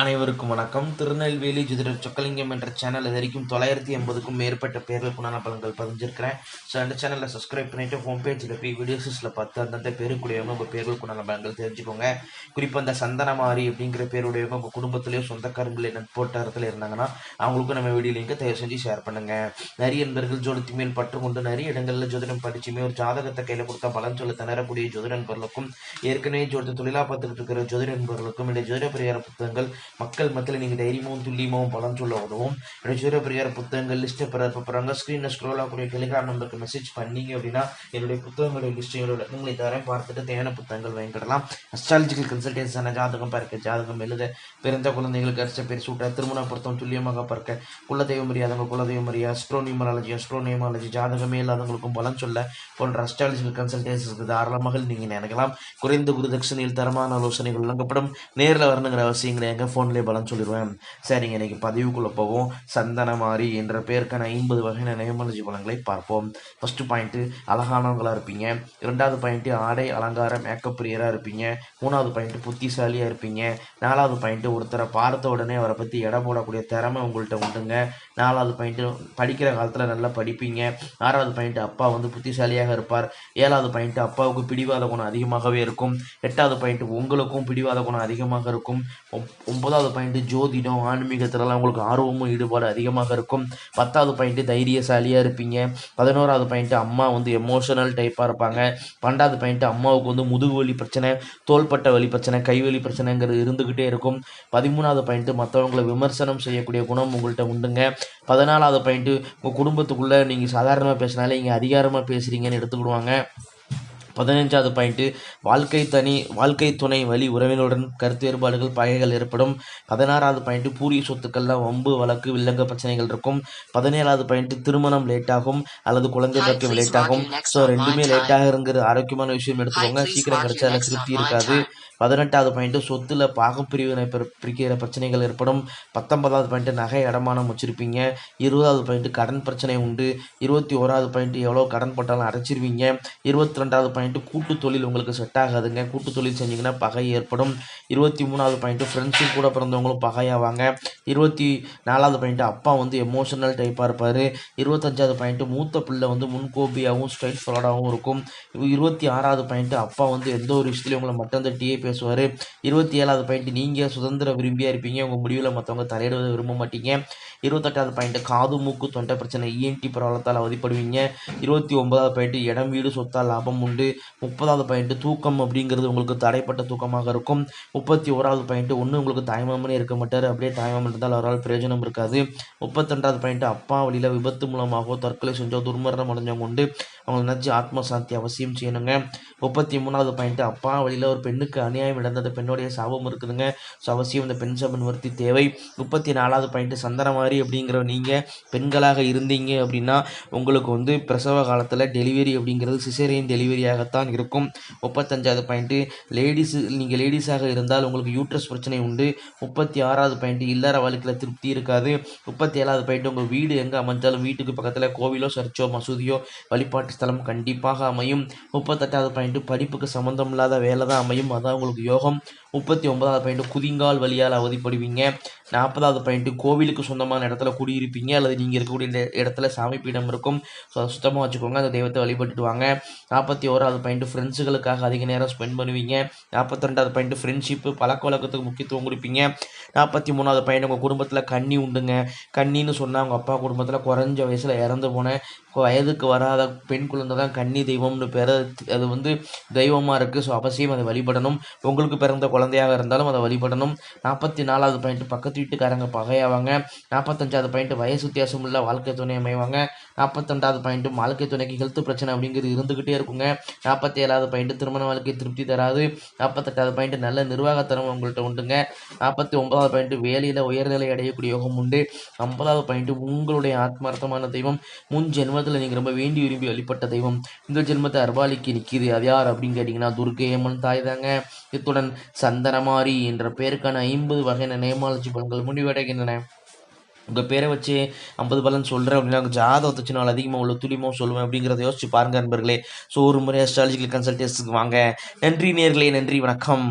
அனைவருக்கும் வணக்கம். திருநெல்வேலி ஜோதிடர் சொக்கலிங்கம் என்ற சேனல் இது வரைக்கும் தொள்ளாயிரத்தி எண்பதுக்கும் மேற்பட்ட பேர்கள் பலன்கள் பதிஞ்சிருக்கிறேன். ஸோ அந்த சேனலை சப்ஸ்கிரைப் பண்ணிவிட்டு ஹோம் பேஜில் போய் வீடியோஸில் பார்த்து அந்தந்த பேருக்குடையவங்க உங்கள் பேர்களுக்குண்டான பலன்கள் தெரிஞ்சுக்கோங்க. குறிப்பாக அந்த சந்தனமாரி அப்படிங்கிற பேருடையவங்க உங்கள் குடும்பத்திலேயோ சொந்தக்காரங்களே நட்போட்டாரத்தில் இருந்தாங்கன்னா அவங்களுக்கும் நம்ம வீடியோ லிங்கை தயவு செஞ்சு ஷேர் பண்ணுங்கள் நிறைய நண்பர்கள் ஜோதிடத்து மேல் பற்று கொண்டு நிறைய இடங்களில் ஜோதிடம் படிச்சுமே ஒரு ஜாதகத்தை கையில் கொடுத்தா பலன் சொல்ல திணறக்கூடிய ஜோதிட நண்பர்களுக்கும் ஏற்கனவே ஜோதிட தொழிலாக பார்த்துக்கிட்டு இருக்கிற ஜோதிட நண்பர்களுக்கும் இந்த ஜோதிட பரிகார புத்தகங்கள் மக்கள் மத்தியில் நீங்கள் தைரியமும் துல்லியமாகவும் பலன் சொல்ல உதவும் என்னுடைய ஜோதிட புத்தகங்கள் லிஸ்ட்டை பெற போகிறாங்க ஸ்க்ரீனில் ஸ்க்ரோல் ஆகக்கூடிய டெலிகிராம் நம்பருக்கு மெசேஜ் பண்ணீங்க அப்படின்னா என்னுடைய புத்தகங்களுடைய லிஸ்ட்டையோட விளக்கங்களை தரேன். பார்த்துட்டு தேவையான புத்தகங்கள் வாங்கிக்கிடலாம். அஸ்ட்ராலஜிக்கல் கன்சல்டேஷன் ஜாதகம் பார்க்க ஜாதகம் எழுத பிறந்த குழந்தைகளுக்கு அரிச பேர் சூட்ட திருமண பொருத்தம் துல்லியமாக பார்க்க குலதெய்வம் அறியாதவங்க குலதெய்வம் அறியா அஸ்ட்ரோ நியூமாலஜி ஜாதகமே இல்லாதவங்களுக்கும் பலன் சொல்ல போன்ற அஸ்ட்ராலஜிக்கல் கன்சல்டேஷனுக்கு தாராளமாக நீங்கள் நினைக்கலாம். குறைந்த குருதட்சணையில் தரமான ஆலோசனைகள் வழங்கப்படும். நேரில் வரணுங்கிற அவசியங்களை எங்கள் ஃபோன்லேயே பலன் சொல்லிடுவேன். சரிங்க இன்னைக்கு பதிவுக்குள்ளே போவோம். சந்தனமாரி என்ற பேருக்கான ஐம்பது வகையான நியமலஜி பலன்களை பார்ப்போம். ஃபஸ்ட்டு பாயிண்ட்டு அழகானவங்களாக இருப்பீங்க. ரெண்டாவது பாயிண்ட்டு ஆடை அலங்கார மேக்கப் பிரியராக இருப்பீங்க. மூணாவது பாயிண்ட்டு புத்திசாலியாக இருப்பீங்க. நாலாவது பாயிண்ட்டு ஒருத்தரை பார்த்த உடனே அவரை பற்றி எடை போடக்கூடிய திறமை உங்கள்கிட்ட உண்டுங்க. நாலாவது பாயிண்ட்டு படிக்கிற காலத்தில் நல்லா படிப்பீங்க. ஆறாவது பாயிண்ட்டு அப்பா வந்து புத்திசாலியாக இருப்பார். ஏழாவது பாயிண்ட்டு அப்பாவுக்கு பிடிவாத குணம் அதிகமாகவே இருக்கும். எட்டாவது பாயிண்ட்டு உங்களுக்கும் பிடிவாத குணம் அதிகமாக இருக்கும். ஒன்பதாவது பாயிண்ட்டு ஜோதிடம் ஆன்மீகத்திலலாம் உங்களுக்கு ஆர்வமும் ஈடுபாடு அதிகமாக இருக்கும். பத்தாவது பாயிண்ட்டு தைரியசாலியாக இருப்பீங்க. பதினோராவது பாயிண்ட்டு அம்மா வந்து எமோஷனல் டைப்பாக இருப்பாங்க. பன்னெண்டாவது பாயிண்ட்டு அம்மாவுக்கு வந்து முதுகு வலி பிரச்சனை தோள்பட்ட வலி பிரச்சனை கைவலி பிரச்சனைங்கிறது இருந்துக்கிட்டே இருக்கும். பதிமூணாவது பாயிண்ட்டு மற்றவங்களை விமர்சனம் செய்யக்கூடிய குணம் உங்கள்கிட்ட உண்டுங்க. பதினாலாவது பாயிண்ட்டு உங்கள் குடும்பத்துக்குள்ளே நீங்கள் சாதாரணமாக பேசினாலே இங்கே அதிகாரமாக பேசுகிறீங்கன்னு எடுத்துக்கிடுவாங்க. பதினஞ்சாவது பாயிண்ட்டு வாழ்க்கை தனி வாழ்க்கை துணை வழி உறவினருடன் கருத்து வேறுபாடுகள் பகைகள் ஏற்படும். பதினாறாவது பாயிண்ட்டு பூரிய சொத்துக்கள்லாம் வம்பு வழக்கு வில்லங்க பிரச்சனைகள் இருக்கும். பதினேழாவது பாயிண்ட்டு திருமணம் லேட் ஆகும் அல்லது குழந்தை பாக்கியம் லேட் ஆகும். ஸோ ரெண்டுமே லேட் ஆகுங்கிற ஆரோக்கியமான விஷயம் எடுத்துக்கோங்க. சீக்கிரம் கிடைச்சா அதில் திருப்தி இருக்காது. பதினெட்டாவது பாயிண்ட்டு சொத்துல பாகம் பிரிவினை பிற- பிரிக்கிற பிரச்சனைகள் ஏற்படும். பத்தொன்பதாவது பாயிண்ட்டு நகை அடமானம் வச்சுருப்பீங்க. இருபதாவது பாயிண்ட்டு கடன் பிரச்சனை உண்டு. இருபத்தி ஓராவது பாயிண்ட்டு எவ்வளோ கடன் போட்டாலும் அடைச்சிருவீங்க. இருபத்தி ரெண்டாவது பாயிண்ட்டு கூட்டு தொழில் உங்களுக்கு செட் ஆகாதுங்க. கூட்டு தொழில் செஞ்சிங்கன்னா பகை ஏற்படும். இருபத்தி மூணாவது பாயிண்ட்டு ஃப்ரெண்ட்ஸும் கூட பிறந்தவங்களும் பகையாவாங்க. இருபத்தி நாலாவது பாயிண்ட்டு அப்பா வந்து எமோஷனல் டைப்பாக இருப்பார். இருபத்தஞ்சாவது பாயிண்ட்டு மூத்த பிள்ளை வந்து முன்கோபியாகவும் ஸ்ட்ரைட் ஃபார்வர்டாகவும் இருக்கும். இருபத்தி ஆறாவது பாயிண்ட்டு அப்பா வந்து எந்த ஒரு விஷயத்துலையும் உங்களை மட்டும் தட்டியே பேசுவார். இருபத்தி ஏழாவது பாயிண்ட்டு நீங்கள் சுதந்திர விரும்பியாக இருப்பீங்க. உங்கள் முடிவில் மற்றவங்க தலையிடுவதை விரும்ப மாட்டீங்க. இருபத்தெட்டாவது பாயிண்ட்டு காது மூக்கு தொண்டை பிரச்சனை இஎன்டி பிரபலத்தால் அவதிப்படுவீங்க. இருபத்தி ஒன்பதாவது பாயிண்ட்டு இடம் வீடு சொத்தால் லாபம் உண்டு. முப்பதாவது பாயிண்ட்டு தூக்கம் அப்படிங்கிறது உங்களுக்கு தடைப்பட்ட தூக்கமாக இருக்கும். முப்பத்தி ஓராவது பாயிண்ட்டு ஒன்று உங்களுக்கு தாய்மாமனே இருக்க மாட்டார். அப்படியே தாய்மாமன் இருந்தால் அவரால் பிரயோஜனம் இருக்காது. முப்பத்தெண்டாவது பாயிண்ட்டு அப்பா வழியில் விபத்து மூலமாகவோ தற்கொலை செஞ்சோ துர்மரணம் அடைஞ்சவங்க உண்டு அவங்க நினச்சி ஆத்ம சாந்தி அவசியம் செய்யணுங்க. முப்பத்தி மூணாவது பாயிண்ட்டு அப்பா வழியில் ஒரு பெண்ணுக்கு அநியாயம் நடந்தது. பெண்ணுடைய சாபம் இருக்குதுங்க. ஸோ அவசியம் இந்த பெண் சாபம் நிவர்த்தி தேவை. முப்பத்தி நாலாவது பாயிண்ட்டு சந்தனமாரி அப்படிங்கிற நீங்கள் பெண்களாக இருந்தீங்க அப்படின்னா உங்களுக்கு வந்து பிரசவ காலத்தில் டெலிவரி அப்படிங்கிறது சிசேரியன் தான் இருக்கும். முப்பத்தஞ்சாவது பாயிண்ட்டு லேடிஸு நீங்கள் லேடிஸாக இருந்தால் உங்களுக்கு யூட்ரஸ் பிரச்சனை உண்டு. முப்பத்தி ஆறாவது பாயிண்ட்டு இல்லற வாழ்க்கையில் திருப்தி இருக்காது. முப்பத்தி ஏழாவது பாயிண்ட் உங்கள் வீடு எங்கே அமைஞ்சாலும் வீட்டுக்கு பக்கத்தில் கோவிலோ சர்ச்சோ மசூதியோ வழிபாட்டு ஸ்தலம் கண்டிப்பாக அமையும். முப்பத்தெட்டாவது பாயிண்ட்டு படிப்புக்கு சம்மந்தம் இல்லாத வேலை தான் அமையும். அதான் உங்களுக்கு யோகம். முப்பத்தி ஒன்பதாவது பாயிண்ட்டு குதிங்கால் வழியால் அவதிப்படுவீங்க. நாற்பதாவது பாயிண்ட்டு கோவிலுக்கு சொந்தமான இடத்துல குடியிருப்பீங்க. அல்லது நீங்கள் இருக்கக்கூடிய இந்த இடத்துல சாமி பீடம் இருக்கும். ஸோ அதை சுத்தமாக வச்சுக்கோங்க. அந்த தெய்வத்தை வழிபட்டுட்டு வாங்க. நாற்பத்தி ஓராவது பாயிண்ட்டு ஃப்ரெண்ட்ஸுகளுக்காக அதிக நேரம் ஸ்பெண்ட் பண்ணுவீங்க. நாற்பத்தி ரெண்டாவது பாயிண்ட்டு ஃப்ரெண்ட்ஷிப்பு பழக்க வழக்கத்துக்கு முக்கியத்துவம் கொடுப்பீங்க. நாற்பத்தி மூணாவது பாயிண்ட் உங்கள் குடும்பத்தில் கண்ணி உண்டுங்க. கண்ணின்னு சொன்னால் அவங்க அப்பா குடும்பத்தில் குறைஞ்ச வயசில் இறந்து போன வயதுக்கு வராத பெண் குழந்தை தான் கன்னி தெய்வம்னு பெற அது வந்து தெய்வமாக இருக்குது ஸோ அவசியம் அதை வழிபடணும். உங்களுக்கு பிறந்த குழந்தையாக இருந்தாலும் அதை வழிபடணும். நாற்பத்தி நாலாவது பாயிண்ட் பக்கத்து வீட்டுக்காரங்க பகையாவாங்க. நாற்பத்தஞ்சாவது பாயிண்ட் வயசு வித்தியாசம் உள்ள வாழ்க்கை துணை அமைவாங்க. நாற்பத்தெண்டாவது பாயிண்ட் வாழ்க்கை துணைக்கு ஹெல்த் பிரச்சனை அப்படிங்கிறது இருந்துக்கிட்டே இருக்குங்க. நாற்பத்தி ஏழாவது பாயிண்ட் திருமண வாழ்க்கை திருப்தி தராது. நாற்பத்தெட்டாவது பாயிண்ட் நல்ல நிர்வாகத்தனம் உங்கள்கிட்ட உண்டுங்க. நாற்பத்தி ஒன்பதாவது பாயிண்ட் வேலையில் உயர்நிலை அடையக்கூடிய யோகம் உண்டு. ஐம்பதாவது பாயிண்ட் உங்களுடைய ஆத்மார்த்தமான தெய்வம். முன் ஜென்மத்தில் நீங்கள் ரொம்ப வேண்டி விரும்பி வழிபட்ட தெய்வம். இந்த ஜென்மத்தை அர்பாலிக்கு நிற்கிது அது யார் அப்படின்னு கேட்டிங்கன்னா துர்கே அம்மன் தாய் தாங்க. இத்துடன் சந்தனமாரி என்ற பெயருக்கான ஐம்பது வகையான நேமாலஜி பலன்கள் முடிவடைகின்றன. உங்கள் பேரை வச்சு ஐம்பது பலன் சொல்கிறேன் அப்படின்னா உங்கள் ஜாதகத்தை வச்சு நான் அதிகமாக உள்ள துளிமாக சொல்லுவேன் அப்படிங்கிறத யோசிச்சு பாருங்க நண்பர்களே. ஸோ ஒரு முறை அஸ்ட்ராலஜிக்கல் கன்சல்டேஷனுக்கு வாங்க. நன்றி நேர்களே நன்றி வணக்கம்.